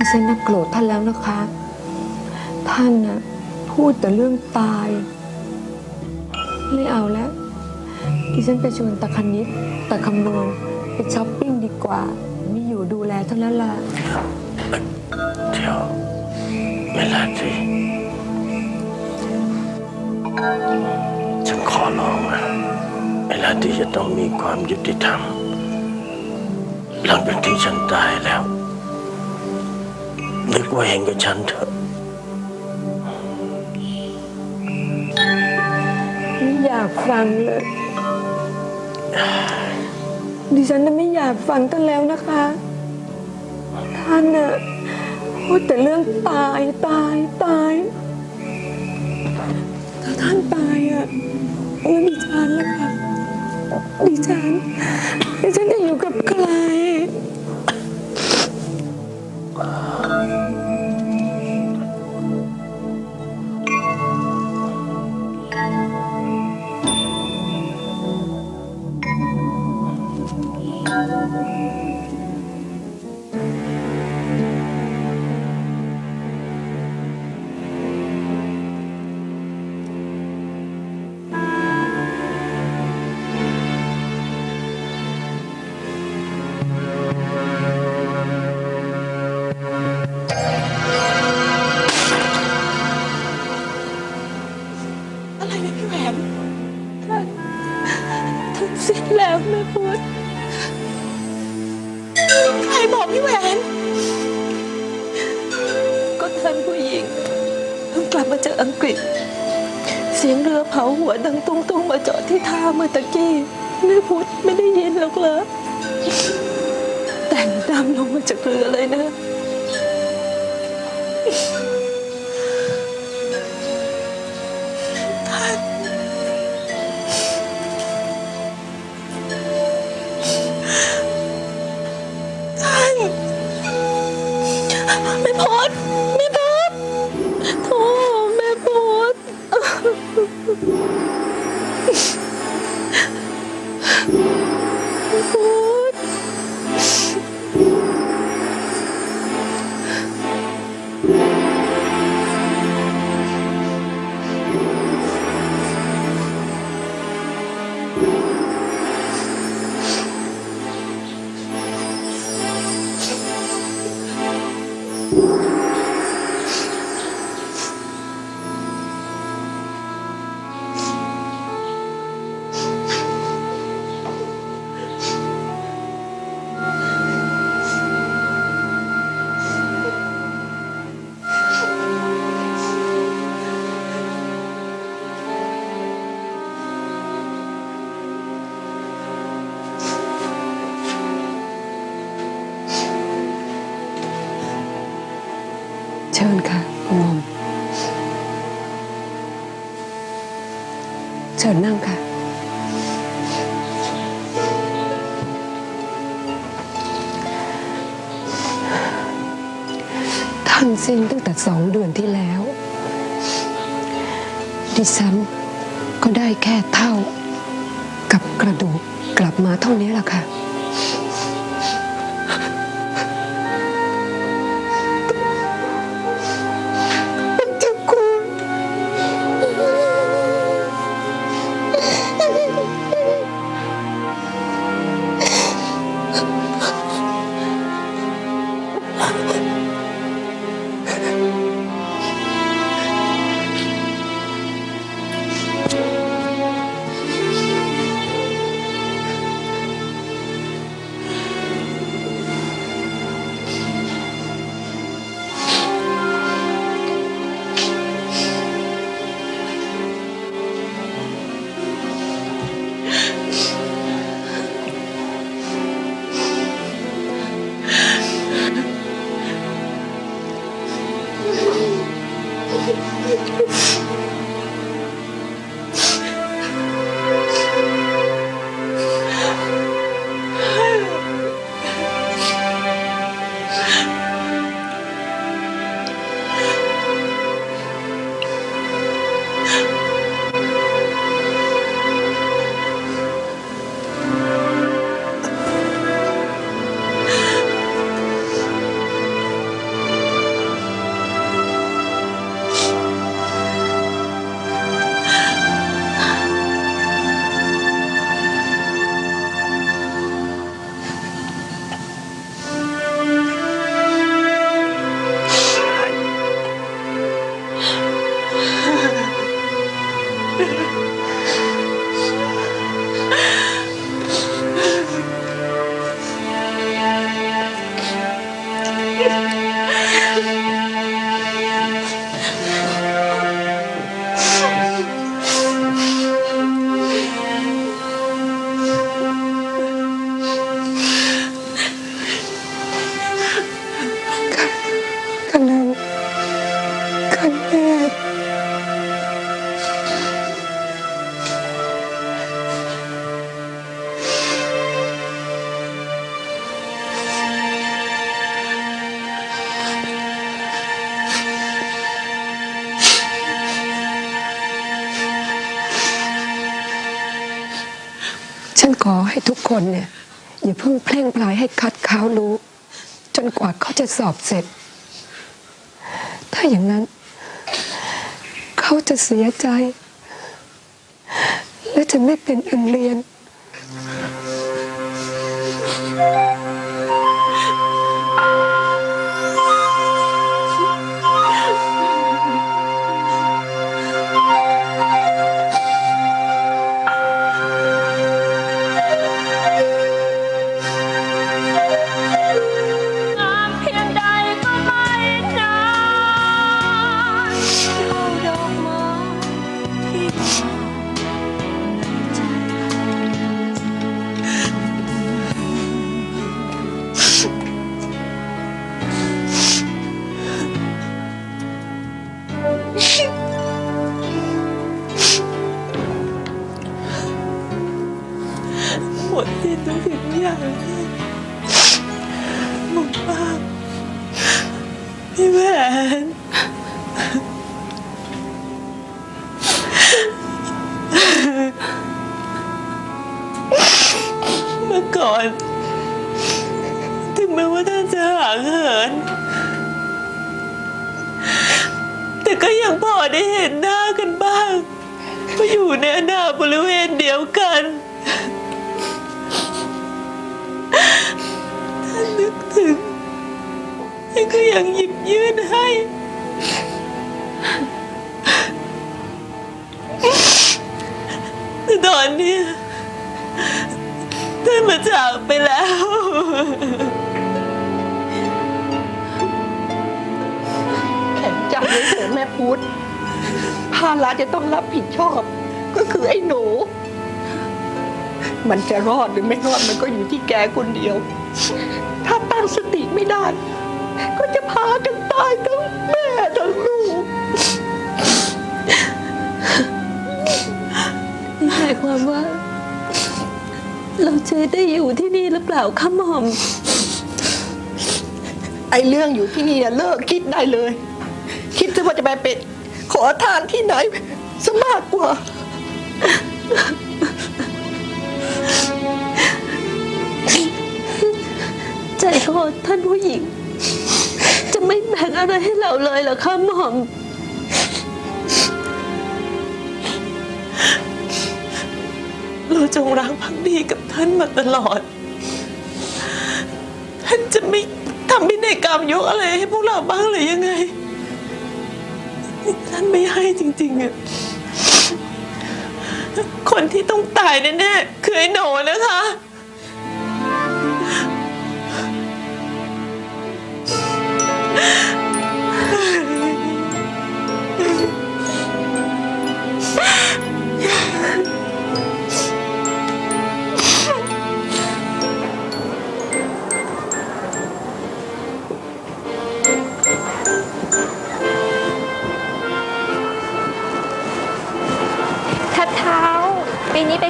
ดิฉันน่ะโกรธท่านแล้วนะคะ ท่านน่ะพูดแต่เรื่องตาย ไม่เอาแล้วดิฉันไปชวนตาคณิตตาคำนวณไปช้อปปิ้งดีกว่า ไม่อยู่ดูแลท่านแล้วล่ะ เดี๋ยวเวลาที่ฉันขอร้องนะเวลาที่จะต้องมีความยุติธรรม หลังจากที่ฉันตายแล้ว ว่าเห็นกับฉันเถอะไม่อยากฟังเลย ดิฉันน่ะไม่อยากฟังท่านแล้วนะคะ ท่านน่ะพูดแต่เรื่องตายตายตายถ้าท่านตายอะแล้วดิฉันล่ะคะดิฉันดิฉัน ลูกเหรอแต่งดำลงมาจากเรือเลยนะ ชิญนั่งค่ะ ท่านสิ้นตั้งแต่สองเดือนที่แล้ว ดิฉันก็ได้แค่เท่า กับกระดูกกลับมาเท่านี้แหละค่ะจะ คนเนี่ยอย่าเพิ่งเพ่งพลายให้คัดค้าวรู้ จนกว่าเขาจะสอบเสร็จ ถ้าอย่างนั้น เขาจะเสียใจ และจะไม่เป็นอันเรียน แม้ว่าท่านจะห่างเหิน แต่ก็ยังพอได้เห็นหน้ากันบ้างมาอยู่ในอนาบริเวณเดียวกันถ้านนึกถึงท่านก็ยังหยิบยื่นให้แต่ตอนนี้ท่านมาจากไปแล้ว เถอะแม่พุธภาระจะต้องรับผิดชอบ ก็คือไอ้หนู มันจะรอดหรือไม่รอดมันก็อยู่ที่แกคนเดียว ถ้าตั้งสติไม่ได้ ก็จะพากันตายทั้งแม่ทั้งลูกนี่หมายความว่า เราจะได้อยู่ที่นี่หรือเปล่าคะหม่อม ไอ้เรื่องอยู่ที่นี่น่ะเลิกคิดได้เลย คิดซะว่าจะไปเป็นขอทานที่ไหนซะมากกว่า ใจโทษท่านผู้หญิง จะไม่แบ่งอะไรให้เราเลยเหรอคะหม่อม เราจงรักภักดีกับท่านมาตลอด ท่านจะไม่ทำพินัยกรรมยกอะไรให้พวกเราบ้างเลยยังไง ท่านไม่ให้จริงๆอะคนที่ต้องตายแน่ๆคือไอ้โหนนะคะ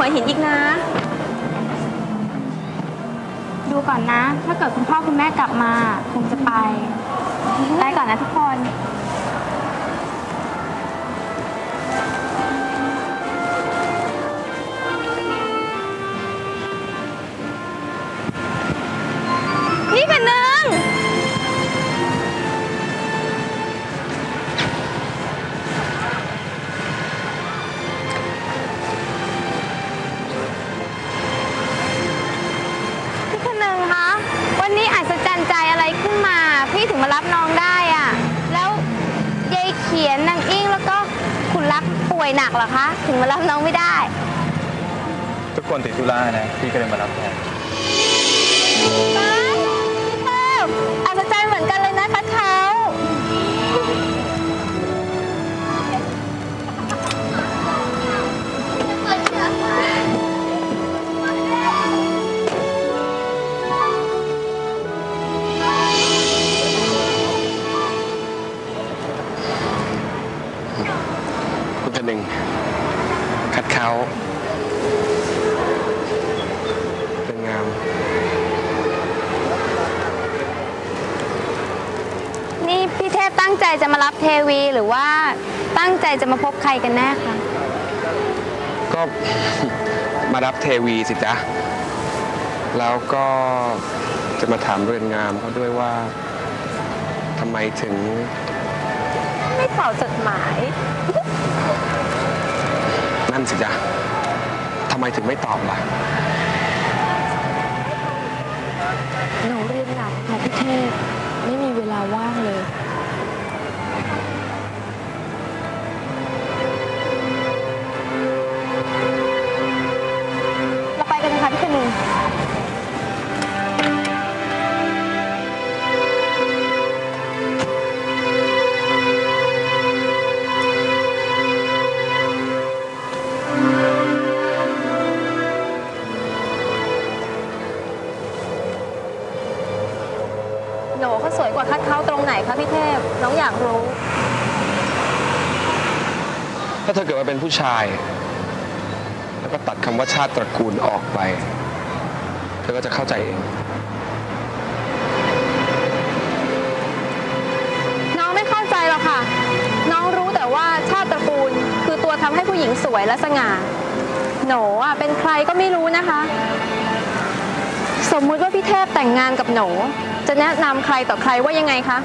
หัวหินอีกนะ ดูก่อนนะ ถ้าเกิดคุณพ่อคุณแม่กลับมาคงจะไปไปก่อนนะทุกคน ตั้งใจจะมารับเทวีหรือว่าตั้งใจจะมาพบใครกันแน่คะก็ มารับเทวีสิจ๊ะ แล้วก็จะมาถามเรือนงามเขาด้วยว่าทำไมถึงไม่ตอบจดหมาย นั่นสิจ๊ะทำไมถึงไม่ตอบล่ะ หนูเรียนหนักค่ะพี่เทพไม่มีเวลาว่างเลย โหนเขาสวยกว่าคัดเขาตรงไหนคะพี่เทพ น้องอยากรู้ ถ้าเธอเกิดมาเป็นผู้ชาย แล้วก็ตัดคำว่าชาติตระกูลออกไป เธอก็จะเข้าใจเอง น้องไม่เข้าใจหรอกค่ะ น้องรู้แต่ว่าชาติตระกูล คือตัวทำให้ผู้หญิงสวยและสง่า โหนอะเป็นใครก็ไม่รู้นะคะ สมมุติว่าพี่เทพแต่งงานกับโหนจะแนะนำใครต่อใครว่ายังไงคะ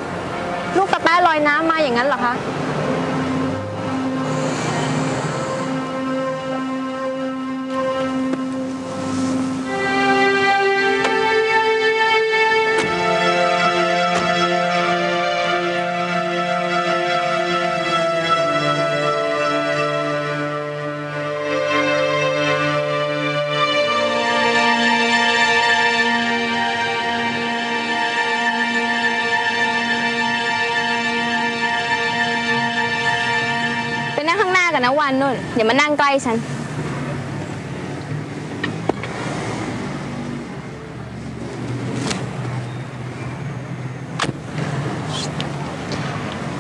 ลูกตะแป๊ะลอยน้ำมาอย่างนั้นเหรอคะ นั่งข้างหน้ากันนะวันนุ่นอย่ามานั่งใกล้ฉัน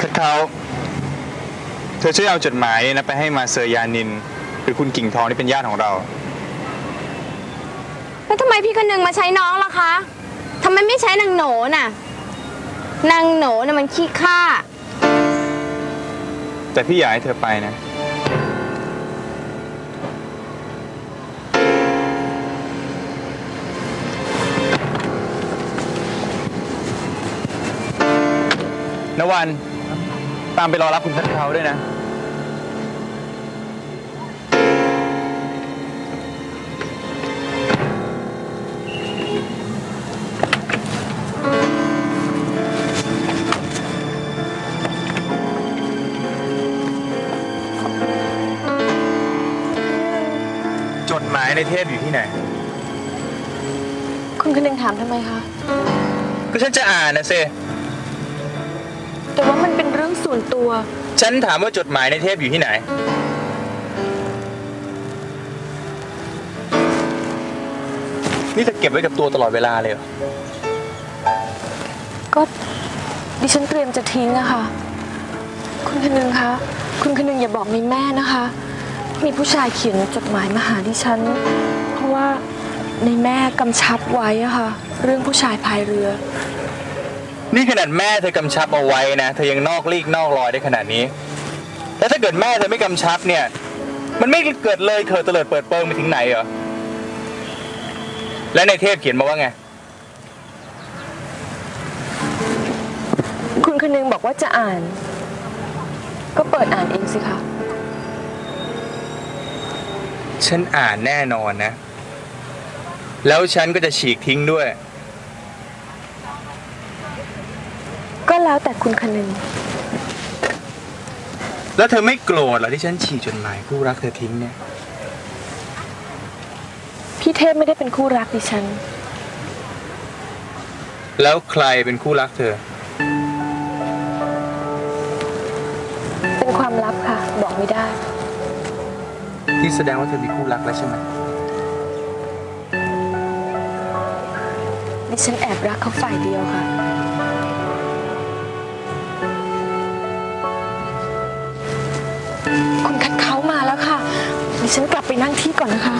คัดเขาเธอช่วยเอาจดหมายนะไปให้มาเซอร์ยานิน หรือคุณกิ่งทองที่เป็นญาติของเรา แล้วทำไมพี่คนนึงมาใช้น้องล่ะคะทำไมไม่ใช้นางโหนน่ะ นางโหนน่ะมันขี้ข้าแต่พี่อยากให้เธอไปนะ นวัน ตามไปรอรับคุณคัดเขาด้วยนะ จดหมายในเทพอยู่ที่ไหน คุณคนึงถามทำไมคะ ก็ฉันจะอ่านนะเซ ส่วนตัว ฉันถามว่าจดหมายในเทพอยู่ที่ไหน นี่เธอเก็บไว้กับตัวตลอดเวลาเลยเหรอ ก็ดิฉันเตรียมจะทิ้งอะค่ะ คุณคนึงคะ คุณคนึงอย่าบอกมีแม่นะคะ มีผู้ชายเขียนจดหมายมาหาดิฉัน เพราะว่าในแม่กำชับไว้อะค่ะ เรื่องผู้ชายพายเรือ นี่ขนาดแม่เธอกำชับเอาไว้นะเธอยังนอกลีกนอกรอยได้ขนาดนี้ แล้วถ้าเกิดแม่เธอไม่กำชับเนี่ย มันไม่เกิดเลยเธอเตลิดเปิดเปิงไปถึงไหนเหรอและในเทพเขียนมาว่าไง คุณคนึงบอกว่าจะอ่าน ก็เปิดอ่านเองสิคะ ฉันอ่านแน่นอนนะ แล้วฉันก็จะฉีกทิ้งด้วย แล้วแต่คุณคนึง แล้วเธอไม่โกรธเหรอที่ฉันฉีกจดหมายคู่รักเธอทิ้งเนี่ย พี่เทพไม่ได้เป็นคู่รักดิฉัน แล้วใครเป็นคู่รักเธอ เป็นความลับค่ะ บอกไม่ได้ ที่แสดงว่าเธอมีคู่รักแล้วใช่ไหมดิฉันแอบรักเขาฝ่ายเดียวค่ะ ฉันกลับไปนั่งที่ก่อนนะคะ